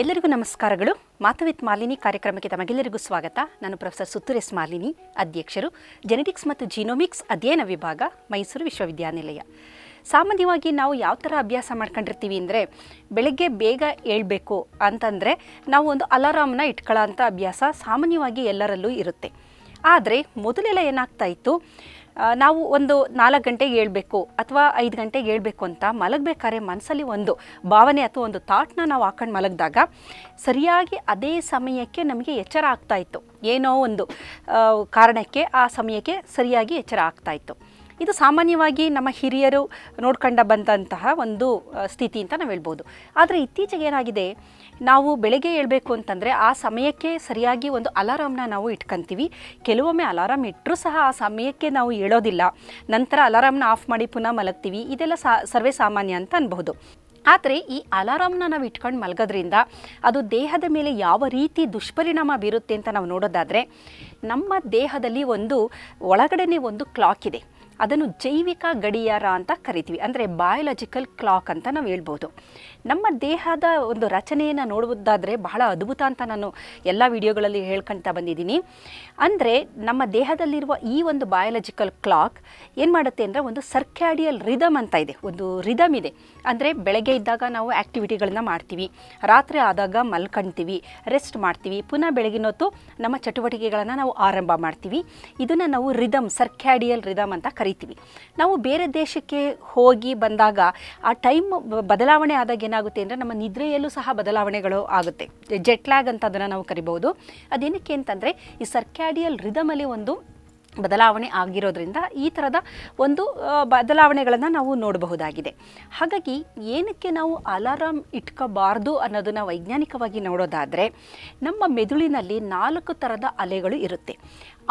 ಎಲ್ಲರಿಗೂ ನಮಸ್ಕಾರಗಳು. ಮಾತುವಿತ್ ಮಾಲಿನಿ ಕಾರ್ಯಕ್ರಮಕ್ಕೆ ತಮಗೆಲ್ಲರಿಗೂ ಸ್ವಾಗತ. ನಾನು ಪ್ರೊಫೆಸರ್ ಸುತ್ತುರೆಸ್ ಮಾಲಿನಿ, ಅಧ್ಯಕ್ಷರು. ಜೆನೆಟಿಕ್ಸ್ ಮತ್ತು ಜೀನೋಮಿಕ್ಸ್ ಅಧ್ಯಯನ ವಿಭಾಗ, ಮೈಸೂರು ವಿಶ್ವವಿದ್ಯಾನಿಲಯ. ಸಾಮಾನ್ಯವಾಗಿ ನಾವು ಯಾವ ಥರ ಅಭ್ಯಾಸ ಮಾಡ್ಕೊಂಡಿರ್ತೀವಿ ಅಂದರೆ, ಬೆಳಗ್ಗೆ ಬೇಗ ಏಳಬೇಕು ಅಂತಂದರೆ, ನಾವು ಒಂದು ಅಲಾರಾಮ್ನ ಇಟ್ಕೊಳ್ಳೋ ಅಂಥ ಅಭ್ಯಾಸ ಸಾಮಾನ್ಯವಾಗಿ ಎಲ್ಲರಲ್ಲೂ ಇರುತ್ತೆ. ಆದರೆ ಮೊದಲೆಲ್ಲ ಏನಾಗ್ತಾ ಇತ್ತು ನಾವು ಒಂದು ನಾಲ್ಕು ಗಂಟೆಗೆ ಏಳಬೇಕು ಅಥವಾ ಐದು ಗಂಟೆಗೆ ಏಳಬೇಕು ಅಂತ ಮಲಗಬೇಕಾದ್ರೆ ಮನಸ್ಸಲ್ಲಿ ಒಂದು ಭಾವನೆ ಅಥವಾ ಒಂದು ಥಾಟ್ನ ನಾವು ಹಾಕೊಂಡು ಮಲಗಿದಾಗ ಸರಿಯಾಗಿ ಅದೇ ಸಮಯಕ್ಕೆ ನಮಗೆ ಎಚ್ಚರ ಆಗ್ತಾ ಇತ್ತು. ಏನೋ ಒಂದು ಕಾರಣಕ್ಕೆ ಆ ಸಮಯಕ್ಕೆ ಸರಿಯಾಗಿ ಎಚ್ಚರ ಆಗ್ತಾ ಇತ್ತು. ಇದು ಸಾಮಾನ್ಯವಾಗಿ ನಮ್ಮ ಹಿರಿಯರು ನೋಡ್ಕೊಂಡ ಬಂದಂತಹ ಒಂದು ಸ್ಥಿತಿ ಅಂತ ನಾವು ಹೇಳ್ಬೋದು. ಆದರೆ ಇತ್ತೀಚೆಗೆ ಏನಾಗಿದೆ, ನಾವು ಬೆಳಗ್ಗೆ ಏಳಬೇಕು ಅಂತಂದರೆ ಆ ಸಮಯಕ್ಕೆ ಸರಿಯಾಗಿ ಒಂದು ಅಲಾರಾಮ್ನ ನಾವು ಇಟ್ಕೊಂತೀವಿ. ಕೆಲವೊಮ್ಮೆ ಅಲಾರಾಮ್ ಇಟ್ಟರೂ ಸಹ ಆ ಸಮಯಕ್ಕೆ ನಾವು ಹೇಳೋದಿಲ್ಲ ನಂತರ ಅಲಾರಾಮ್ನ ಆಫ್ ಮಾಡಿ ಪುನಃ ಮಲಗ್ತೀವಿ. ಇದೆಲ್ಲ ಸಾ, ಸರ್ವೇ ಸಾಮಾನ್ಯ ಅಂತ ಅನ್ಬಹುದು. ಆದರೆ ಈ ಅಲಾರಾಮ್ನ ನಾವು ಇಟ್ಕೊಂಡು ಮಲಗೋದ್ರಿಂದ ಅದು ದೇಹದ ಮೇಲೆ ಯಾವ ರೀತಿ ದುಷ್ಪರಿಣಾಮ ಬೀರುತ್ತೆ ಅಂತ ನಾವು ನೋಡೋದಾದರೆ, ನಮ್ಮ ದೇಹದಲ್ಲಿ ಒಂದು ಒಳಗಡೆನೇ ಒಂದು ಕ್ಲಾಕ್ ಇದೆ. ಅದನ್ನು ಜೈವಿಕ ಗಡಿಯಾರ ಅಂತ ಕರಿತೀವಿ. ಅಂದರೆ ಬಯಾಲಜಿಕಲ್ ಕ್ಲಾಕ್ ಅಂತ ನಾವು ಹೇಳ್ಬೋದು. ನಮ್ಮ ದೇಹದ ಒಂದು ರಚನೆಯನ್ನು ನೋಡುವುದಾದರೆ ಬಹಳ ಅದ್ಭುತ ಅಂತ ನಾನು ಎಲ್ಲ ವಿಡಿಯೋಗಳಲ್ಲಿ ಹೇಳ್ಕೊಳ್ತಾ ಬಂದಿದ್ದೀನಿ. ಅಂದರೆ ನಮ್ಮ ದೇಹದಲ್ಲಿರುವ ಈ ಒಂದು ಬಯಾಲಜಿಕಲ್ ಕ್ಲಾಕ್ ಏನು ಮಾಡುತ್ತೆ ಅಂದರೆ ಒಂದು ಸರ್ಕ್ಯಾಡಿಯಲ್ ರಿದಮ್ ಅಂತ ಇದೆ, ಒಂದು ರಿದಮ್ ಇದೆ. ಅಂದರೆ ಬೆಳಗ್ಗೆ ಇದ್ದಾಗ ನಾವು ಆ್ಯಕ್ಟಿವಿಟಿಗಳನ್ನ ಮಾಡ್ತೀವಿ, ರಾತ್ರಿ ಆದಾಗ ಮಲ್ಕೊಳ್ತೀವಿ ರೆಸ್ಟ್ ಮಾಡ್ತೀವಿ, ಪುನಃ ಬೆಳಗಿನ ಹೊತ್ತು ನಮ್ಮ ಚಟುವಟಿಕೆಗಳನ್ನು ನಾವು ಆರಂಭ ಮಾಡ್ತೀವಿ. ಇದನ್ನು ನಾವು ರಿದಮ್ ಸರ್ಕ್ಯಾಡಿಯಲ್ ರಿದಮ್ ಅಂತ ಕರಿತೀವಿ. ನಾವು ಬೇರೆ ದೇಶಕ್ಕೆ ಹೋಗಿ ಬಂದಾಗ ಆ ಟೈಮ್ ಬದಲಾವಣೆ ಆದಾಗ ಏನಾಗುತ್ತೆ ಅಂದರೆ ನಮ್ಮ ನಿದ್ರೆಯಲ್ಲೂ ಸಹ ಬದಲಾವಣೆಗಳು ಆಗುತ್ತೆ. ಜೆಟ್ ಲ್ಯಾಗ್ ಅಂತ ಅದನ್ನು ನಾವು ಕರಿಬಹುದು. ಅದೇನಕ್ಕೆ ಅಂತಂದರೆ ಈ ಸರ್ಕ್ಯಾಡಿಯಲ್ ರಿದಮಲ್ಲಿ ಒಂದು ಬದಲಾವಣೆ ಆಗಿರೋದ್ರಿಂದ ಈ ಥರದ ಒಂದು ಬದಲಾವಣೆಗಳನ್ನು ನಾವು ನೋಡಬಹುದಾಗಿದೆ. ಹಾಗಾಗಿ ಏನಕ್ಕೆ ನಾವು ಅಲಾರಾಮ್ ಇಟ್ಕೋಬಾರ್ದು ಅನ್ನೋದನ್ನು ವೈಜ್ಞಾನಿಕವಾಗಿ ನೋಡೋದಾದರೆ ನಮ್ಮ ಮೆದುಳಿನಲ್ಲಿ ನಾಲ್ಕು ಥರದ ಅಲೆಗಳು ಇರುತ್ತೆ.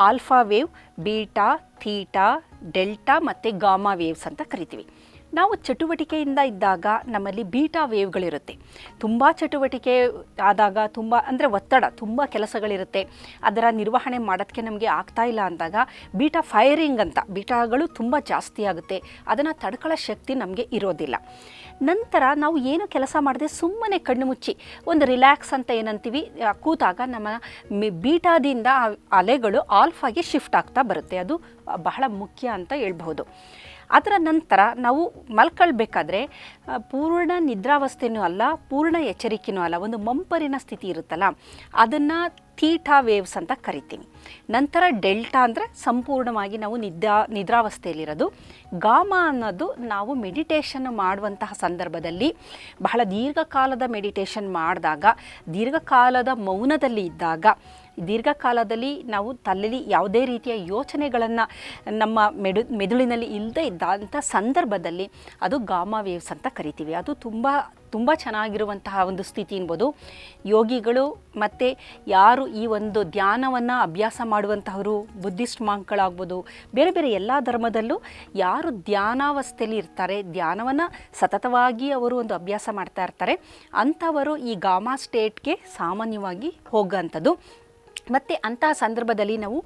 Alpha wave beta theta delta ಮತ್ತು ಗಾಮಾ ವೇವ್ಸ್ ಅಂತ ಕರಿತೀವಿ. ನಾವು ಚಟುವಟಿಕೆಯಿಂದ ಇದ್ದಾಗ ನಮ್ಮಲ್ಲಿ ಬೀಟಾ ವೇವ್ಗಳಿರುತ್ತೆ. ತುಂಬ ಚಟುವಟಿಕೆ ಆದಾಗ ತುಂಬ, ಅಂದರೆ ಒತ್ತಡ, ತುಂಬ ಕೆಲಸಗಳಿರುತ್ತೆ. ಅದರ ನಿರ್ವಹಣೆ ಮಾಡೋದಕ್ಕೆ ನಮಗೆ ಆಗ್ತಾ ಇಲ್ಲ ಅಂದಾಗ ಬೀಟಾ ಫೈರಿಂಗ್ ಅಂತ, ಬೀಟಾಗಳು ತುಂಬ ಜಾಸ್ತಿ ಆಗುತ್ತೆ. ಅದನ್ನು ತಡ್ಕೊಳ್ಳೋ ಶಕ್ತಿ ನಮಗೆ ಇರೋದಿಲ್ಲ. ನಂತರ ನಾವು ಏನು ಕೆಲಸ ಮಾಡದೆ ಸುಮ್ಮನೆ ಕಣ್ಣು ಮುಚ್ಚಿ, ಒಂದು ರಿಲ್ಯಾಕ್ಸ್ ಅಂತ ಏನಂತೀವಿ ಕೂತಾಗ ನಮ್ಮ ಬೀಟಾದಿಂದ ಅಲೆಗಳು ಆಲ್ಫಾಗಿ ಶಿಫ್ಟ್ ಆಗ್ತಾ ಬರುತ್ತೆ. ಅದು ಬಹಳ ಮುಖ್ಯ ಅಂತ ಹೇಳ್ಬಹುದು. ಅದರ ನಂತರ ನಾವು ಮಲ್ಕೊಳ್ಬೇಕಾದ್ರೆ ಪೂರ್ಣ ನಿದ್ರಾವಸ್ಥೆನೂ ಅಲ್ಲ, ಪೂರ್ಣ ಎಚ್ಚರಿಕೆನೂ ಅಲ್ಲ, ಒಂದು ಮಂಪರಿನ ಸ್ಥಿತಿ ಇರುತ್ತಲ್ಲ, ಅದನ್ನು ಥೀಟಾ ವೇವ್ಸ್ ಅಂತ ಕರಿತೀವಿ ನಂತರ ಡೆಲ್ಟಾ ಅಂದರೆ ಸಂಪೂರ್ಣವಾಗಿ ನಾವು ನಿದ್ರಾ, ನಿದ್ರಾವಸ್ಥೆಯಲ್ಲಿರೋದು. ಗಾಮ ಅನ್ನೋದು ನಾವು ಮೆಡಿಟೇಷನ್ ಮಾಡುವಂತಹ ಸಂದರ್ಭದಲ್ಲಿ ಬಹಳ ದೀರ್ಘಕಾಲದ ಮೆಡಿಟೇಷನ್ ಮಾಡಿದಾಗ, ದೀರ್ಘಕಾಲದ ಮೌನದಲ್ಲಿ ಇದ್ದಾಗ, ದೀರ್ಘಕಾಲದಲ್ಲಿ ನಾವು ತಲೆಯಲ್ಲಿ ಯಾವುದೇ ರೀತಿಯ ಯೋಚನೆಗಳನ್ನು ನಮ್ಮ ಮೆಡು, ಮೆದುಳಿನಲ್ಲಿ ಇಲ್ಲದೆ ಇದ್ದಂಥ ಸಂದರ್ಭದಲ್ಲಿ ಅದು ಗಾಮಾ ವೇವ್ಸ್ ಅಂತ ಕರಿತೀವಿ. ಅದು ತುಂಬ ತುಂಬ ಚೆನ್ನಾಗಿರುವಂತಹ ಒಂದು ಸ್ಥಿತಿ ಎನ್ಬೋದು. ಯೋಗಿಗಳು ಮತ್ತು ಯಾರು ಈ ಒಂದು ಧ್ಯಾನವನ್ನು ಅಭ್ಯಾಸ ಮಾಡುವಂತಹವರು, ಬುದ್ಧಿಸ್ಟ್ ಮಾಂಕ್ಗಳಾಗ್ಬೋದು, ಬೇರೆ ಬೇರೆ ಎಲ್ಲ ಧರ್ಮದಲ್ಲೂ ಯಾರು ಧ್ಯಾನಾವಸ್ಥೆಯಲ್ಲಿ ಇರ್ತಾರೆ, ಧ್ಯಾನವನ್ನು ಸತತವಾಗಿ ಅವರು ಒಂದು ಅಭ್ಯಾಸ ಮಾಡ್ತಾ ಇರ್ತಾರೆ, ಅಂಥವರು ಈ ಗಾಮಾ ಸ್ಟೇಟ್ಗೆ ಸಾಮಾನ್ಯವಾಗಿ ಹೋಗೋಂಥದ್ದು. ಮತ್ತು ಅಂತಹ ಸಂದರ್ಭದಲ್ಲಿ ನಾವು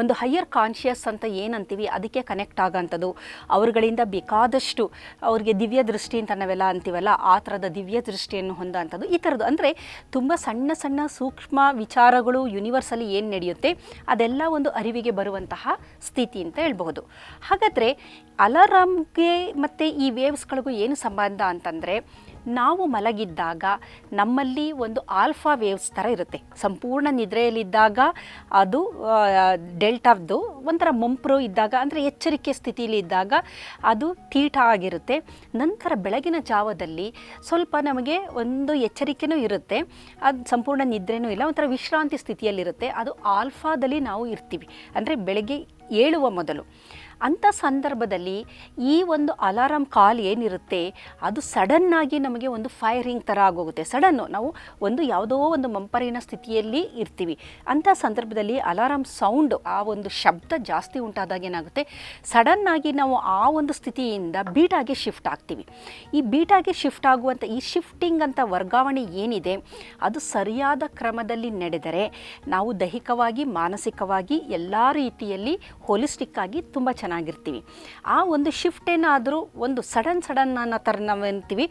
ಒಂದು ಹೈಯರ್ ಕಾನ್ಷಿಯಸ್ ಅಂತ ಏನಂತೀವಿ, ಅದಕ್ಕೆ ಕನೆಕ್ಟ್ ಆಗೋಂಥದ್ದು. ಅವರುಗಳಿಂದ ಬೇಕಾದಷ್ಟು ಅವ್ರಿಗೆ ದಿವ್ಯ ದೃಷ್ಟಿ ಅಂತ ನಾವೆಲ್ಲ ಅಂತೀವಲ್ಲ, ಆ ಥರದ ದಿವ್ಯ ದೃಷ್ಟಿಯನ್ನು ಹೊಂದೋಂಥದ್ದು. ಈ ಥರದ್ದು ಅಂದರೆ ತುಂಬ ಸಣ್ಣ ಸಣ್ಣ ಸೂಕ್ಷ್ಮ ವಿಚಾರಗಳು ಯೂನಿವರ್ಸಲ್ಲಿ ಏನು ನಡೆಯುತ್ತೆ, ಅದೆಲ್ಲ ಒಂದು ಅರಿವಿಗೆ ಬರುವಂತಹ ಸ್ಥಿತಿ ಅಂತ ಹೇಳ್ಬಹುದು. ಹಾಗಾದರೆ ಅಲಾರಾಮ್ಗೆ ಮತ್ತು ಈ ವೇವ್ಸ್ಗಳಿಗೂ ಏನು ಸಂಬಂಧ ಅಂತಂದರೆ ನಾವು ಮಲಗಿದ್ದಾಗ ನಮ್ಮಲ್ಲಿ ಒಂದು ಆಲ್ಫಾ ವೇವ್ಸ್ ಥರ ಇರುತ್ತೆ. ಸಂಪೂರ್ಣ ನಿದ್ರೆಯಲ್ಲಿದ್ದಾಗ ಅದು ಡೆಲ್ಟಾದ್ದು ಒಂಥರ ಮಂಪ್ರು ಇದ್ದಾಗ, ಅಂದರೆ ಎಚ್ಚರಿಕೆ ಸ್ಥಿತಿಯಲ್ಲಿ ಇದ್ದಾಗ ಅದು ತೀಟ ಆಗಿರುತ್ತೆ. ನಂತರ ಬೆಳಗಿನ ಜಾವದಲ್ಲಿ ಸ್ವಲ್ಪ ನಮಗೆ ಒಂದು ಎಚ್ಚರಿಕೆನೂ ಇರುತ್ತೆ. ಅದು ಸಂಪೂರ್ಣ ನಿದ್ರೆನೂ ಇಲ್ಲ, ಒಂಥರ ವಿಶ್ರಾಂತಿ ಸ್ಥಿತಿಯಲ್ಲಿರುತ್ತೆ. ಅದು ಆಲ್ಫಾದಲ್ಲಿ ನಾವು ಇರ್ತೀವಿ. ಅಂದರೆ ಬೆಳಗ್ಗೆ ಏಳುವ ಮೊದಲು. ಅಂಥ ಸಂದರ್ಭದಲ್ಲಿ ಈ ಒಂದು ಅಲಾರಾಮ್ ಕಾಲ್ ಏನಿರುತ್ತೆ, ಅದು ಸಡನ್ನಾಗಿ ನಮಗೆ ಒಂದು ಫೈರಿಂಗ್ ಥರ ಆಗೋಗುತ್ತೆ. ಸಡನ್ನು ನಾವು ಒಂದು ಯಾವುದೋ ಒಂದು ಮಂಪರಿನ ಸ್ಥಿತಿಯಲ್ಲಿ ಇರ್ತೀವಿ. ಅಂಥ ಸಂದರ್ಭದಲ್ಲಿ ಅಲಾರಾಮ್ ಸೌಂಡ್ ಆ ಒಂದು ಶಬ್ದ ಜಾಸ್ತಿ ಉಂಟಾದಾಗ ಏನಾಗುತ್ತೆ ಸಡನ್ನಾಗಿ ನಾವು ಆ ಒಂದು ಸ್ಥಿತಿಯಿಂದ ಬೀಟಾಗಿ ಶಿಫ್ಟ್ ಆಗ್ತೀವಿ. ಈ ಬೀಟಾಗಿ ಶಿಫ್ಟ್ ಆಗುವಂಥ ಈ ಶಿಫ್ಟಿಂಗ್ ಅಂತ ವರ್ಗಾವಣೆ ಏನಿದೆ, ಅದು ಸರಿಯಾದ ಕ್ರಮದಲ್ಲಿ ನಡೆದರೆ, ನಾವು ದೈಹಿಕವಾಗಿ, ಮಾನಸಿಕವಾಗಿ ಎಲ್ಲ ರೀತಿಯಲ್ಲಿ ಹೋಲಿಸ್ಟಿಕ್ ಆಗಿ ತುಂಬ ಚೆನ್ನಾಗಿರ್ತೀವಿ. ಆ ಒಂದು ಶಿಫ್ಟ್ ಏನಾದರೂ ಒಂದು ಸಡನ್ ಸಡನ್ ಅನ್ನೋ ಥರ ನಾವು ಅಂತೀವಿ.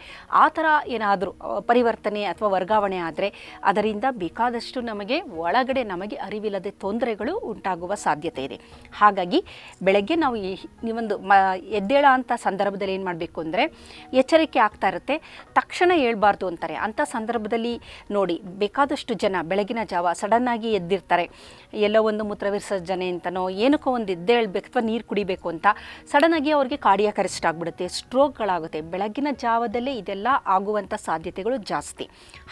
ಆ ಥರ ಏನಾದರೂ ಪರಿವರ್ತನೆ ಅಥವಾ ವರ್ಗಾವಣೆ ಆದರೆ ಅದರಿಂದ ಬೇಕಾದಷ್ಟು ನಮಗೆ ಒಳಗಡೆ ನಮಗೆ ಅರಿವಿಲ್ಲದೆ ತೊಂದರೆಗಳು ಉಂಟಾಗುವ ಸಾಧ್ಯತೆ ಇದೆ. ಹಾಗಾಗಿ ಬೆಳಗ್ಗೆ ನಾವು ಈ ಒಂದು ಮ, ಎದ್ದೇಳ ಅಂತ ಸಂದರ್ಭದಲ್ಲಿ ಏನು ಮಾಡಬೇಕು ಅಂದರೆ ಎಚ್ಚರಿಕೆ ಆಗ್ತಾ ಇರುತ್ತೆ. ತಕ್ಷಣ ಹೇಳ್ಬಾರ್ದು ಅಂತಾರೆ. ಅಂಥ ಸಂದರ್ಭದಲ್ಲಿ ನೋಡಿ, ಬೇಕಾದಷ್ಟು ಜನ ಬೆಳಗಿನ ಜಾವ ಸಡನ್ನಾಗಿ ಎದ್ದಿರ್ತಾರೆ. ಎಲ್ಲೋ ಒಂದು ಮೂತ್ರ ವಿಸರ್ಜನೆ ಅಂತನೋ, ಏನಕ್ಕೋ ಒಂದು ಎದ್ದೇಳ್ಬೇಕು ಅಥವಾ ನೀರು ಕುಡಿಬೇಕು ಅಂತ. ಸಡನ್ನಾಗಿ ಅವ್ರಿಗೆ ಕಾರ್ಡಿಯಾಕ್ ಅರೆಸ್ಟ್ ಆಗಿಬಿಡುತ್ತೆ. ಸ್ಟ್ರೋಕ್ಗಳಾಗುತ್ತೆ ಬೆಳಗಿನ ಜಾವದಲ್ಲೇ ಇದೆಲ್ಲ ಆಗುವಂಥ ಸಾಧ್ಯತೆಗಳು ಜಾಸ್ತಿ.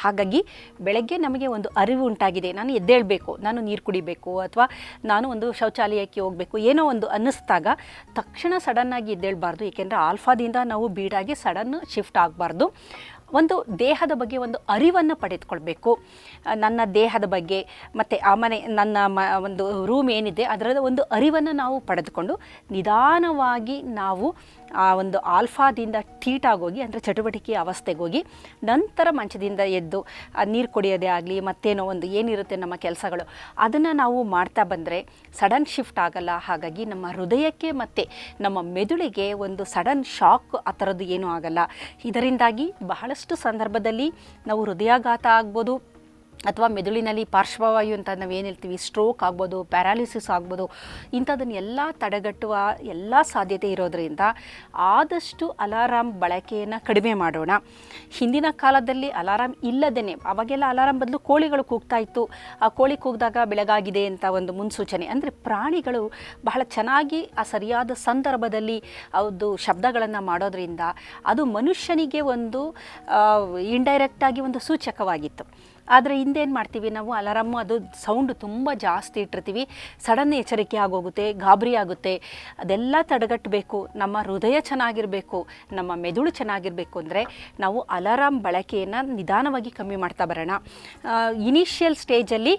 ಹಾಗಾಗಿ ಬೆಳಗ್ಗೆ ನಮಗೆ ಒಂದು ಅರಿವು ಉಂಟಾಗಿದೆ. ನಾನು ಎದ್ದೇಳಬೇಕು, ನಾನು ನೀರು ಕುಡಿಬೇಕು ಅಥವಾ ನಾನು ಒಂದು ಶೌಚಾಲಯಕ್ಕೆ ಹೋಗಬೇಕು, ಏನೋ ಒಂದು ಅನ್ನಿಸ್ದಾಗ ತಕ್ಷಣ ಸಡನ್ನಾಗಿ ಎದ್ದೇಳಬಾರ್ದು. ಏಕೆಂದರೆ ಆಲ್ಫಾದಿಂದ ನಾವು ಬೀಡಾಗಿ ಸಡನ್ ಶಿಫ್ಟ್ ಆಗಬಾರ್ದು. ಒಂದು ದೇಹದ ಬಗ್ಗೆ ಒಂದು ಅರಿವನ್ನು ಪಡೆದುಕೊಳ್ಬೇಕು. ನನ್ನ ದೇಹದ ಬಗ್ಗೆ ಮತ್ತು ಆ ಮನೆ, ನನ್ನ ಮ, ಒಂದು ರೂಮ್ ಏನಿದೆ ಅದರ ಒಂದು ಅರಿವನ್ನು ನಾವು ಪಡೆದುಕೊಂಡು ನಿಧಾನವಾಗಿ ನಾವು ಆ ಒಂದು ಆಲ್ಫಾದಿಂದ ಟೀಟಾಗೋಗಿ ಅಂದರೆ ಚಟುವಟಿಕೆ ಅವಸ್ಥೆಗೋಗಿ ನಂತರ ಮಂಚದಿಂದ ಎದ್ದು ನೀರು ಕುಡಿಯೋದೇ ಆಗಲಿ ಮತ್ತೇನೋ ಒಂದು ಏನಿರುತ್ತೆ ನಮ್ಮ ಕೆಲಸಗಳು ಅದನ್ನು ನಾವು ಮಾಡ್ತಾ ಬಂದರೆ ಸಡನ್ ಶಿಫ್ಟ್ ಆಗಲ್ಲ. ಹಾಗಾಗಿ ನಮ್ಮ ಹೃದಯಕ್ಕೆ ಮತ್ತು ನಮ್ಮ ಮೆದುಳಿಗೆ ಒಂದು ಸಡನ್ ಶಾಕ್ ಆ ಥರದ್ದು ಏನೂ ಆಗಲ್ಲ. ಇದರಿಂದಾಗಿ ಬಹಳಷ್ಟು ಸಂದರ್ಭದಲ್ಲಿ ನಾವು ಹೃದಯಾಘಾತ ಆಗ್ಬೋದು. ಅಥವಾ ಮೆದುಳಿನಲ್ಲಿ ಪಾರ್ಶ್ವವಾಯು ಅಂತ ನಾವು ಏನು ಹೇಳ್ತೀವಿ ಸ್ಟ್ರೋಕ್ ಆಗ್ಬೋದು ಪ್ಯಾರಾಲಿಸಿಸ್ ಆಗ್ಬೋದು ಇಂಥದನ್ನೆಲ್ಲ ತಡೆಗಟ್ಟುವ ಎಲ್ಲ ಸಾಧ್ಯತೆ ಇರೋದರಿಂದ ಆದಷ್ಟು ಅಲಾರಾಮ್ ಬಳಕೆಯನ್ನು ಕಡಿಮೆ ಮಾಡೋಣ. ಹಿಂದಿನ ಕಾಲದಲ್ಲಿ ಅಲಾರಾಮ್ ಇಲ್ಲದೇ ಅವಾಗೆಲ್ಲ ಅಲಾರಾಮ್ ಬದಲು ಕೋಳಿಗಳು ಕೂಗ್ತಾ ಇತ್ತು. ಆ ಕೋಳಿ ಕೂಗಿದಾಗ ಬೆಳಗಾಗಿದೆ ಅಂತ ಒಂದು ಮುನ್ಸೂಚನೆ. ಅಂದರೆ ಪ್ರಾಣಿಗಳು ಬಹಳ ಚೆನ್ನಾಗಿ ಆ ಸರಿಯಾದ ಸಂದರ್ಭದಲ್ಲಿ ಅದು ಶಬ್ದಗಳನ್ನು ಮಾಡೋದ್ರಿಂದ ಅದು ಮನುಷ್ಯನಿಗೆ ಒಂದು ಇಂಡೈರೆಕ್ಟಾಗಿ ಒಂದು ಸೂಚಕವಾಗಿತ್ತು. ಆದರೆ ಹಿಂದೇನು ಮಾಡ್ತೀವಿ ನಾವು? ಅಲಾರಾಮು ಅದು ಸೌಂಡ್ ತುಂಬ ಜಾಸ್ತಿ ಇಟ್ಟಿರ್ತೀವಿ. ಸಡನ್ ಎಚ್ಚರಿಕೆ ಆಗೋಗುತ್ತೆ, ಗಾಬರಿ ಆಗುತ್ತೆ. ಅದೆಲ್ಲ ತಡೆಗಟ್ಟಬೇಕು ನಮ್ಮ ಹೃದಯ ಚೆನ್ನಾಗಿರಬೇಕು. ನಮ್ಮ ಮೆದುಳು ಚೆನ್ನಾಗಿರಬೇಕು ಅಂದರೆ ನಾವು ಅಲಾರಾಮ್ ಬಳಕೆಯನ್ನು ನಿಧಾನವಾಗಿ ಕಮ್ಮಿ ಮಾಡ್ತಾ ಬರೋಣ. ಇನಿಷಿಯಲ್ ಸ್ಟೇಜಲ್ಲಿ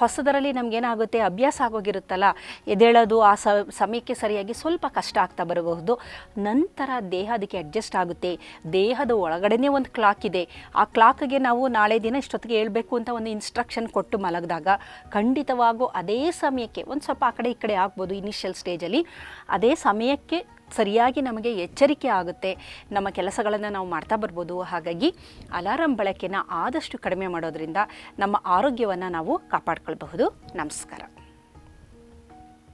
ಹೊಸದರಲ್ಲಿ ನಮಗೇನಾಗುತ್ತೆ? ಅಭ್ಯಾಸ ಆಗೋಗಿರುತ್ತಲ್ಲ? ಎದೇಳೋದು ಆ ಸಮಯಕ್ಕೆ ಸರಿಯಾಗಿ ಸ್ವಲ್ಪ ಕಷ್ಟ ಆಗ್ತಾ ಬರಬಹುದು. ನಂತರ ದೇಹ ಅದಕ್ಕೆ ಅಡ್ಜಸ್ಟ್ ಆಗುತ್ತೆ. ದೇಹದ ಒಳಗಡೆನೇ ಒಂದು ಕ್ಲಾಕ್ ಇದೆ. ಆ ಕ್ಲಾಕ್ಗೆ ನಾವು ನಾಳೆ ದಿನ ಇಷ್ಟೊತ್ತಿಗೆ ಹೇಳ್ಬೇಕು ಅಂತ ಒಂದು ಇನ್ಸ್ಟ್ರಕ್ಷನ್ ಕೊಟ್ಟು ಮಲಗಿದಾಗ ಖಂಡಿತವಾಗೂ ಅದೇ ಸಮಯಕ್ಕೆ ಒಂದು ಸ್ವಲ್ಪ ಆ ಕಡೆ ಈ ಕಡೆ ಆಗ್ಬೋದು ಇನಿಷಿಯಲ್ ಸ್ಟೇಜಲ್ಲಿ ಅದೇ ಸಮಯಕ್ಕೆ ಸರಿಯಾಗಿ ನಮಗೆ ಎಚ್ಚರಿಕೆ ಆಗುತ್ತೆ. ನಮ್ಮ ಕೆಲಸಗಳನ್ನು ನಾವು ಮಾಡ್ತಾ ಬರ್ಬೋದು. ಹಾಗಾಗಿ ಅಲಾರಾಮ್ ಬಳಕೆನ ಆದಷ್ಟು ಕಡಿಮೆ ಮಾಡೋದ್ರಿಂದ ನಮ್ಮ ಆರೋಗ್ಯವನ್ನು ನಾವು ಕಾಪಾಡ್ಕೊಳ್ಬಹುದು. ನಮಸ್ಕಾರ.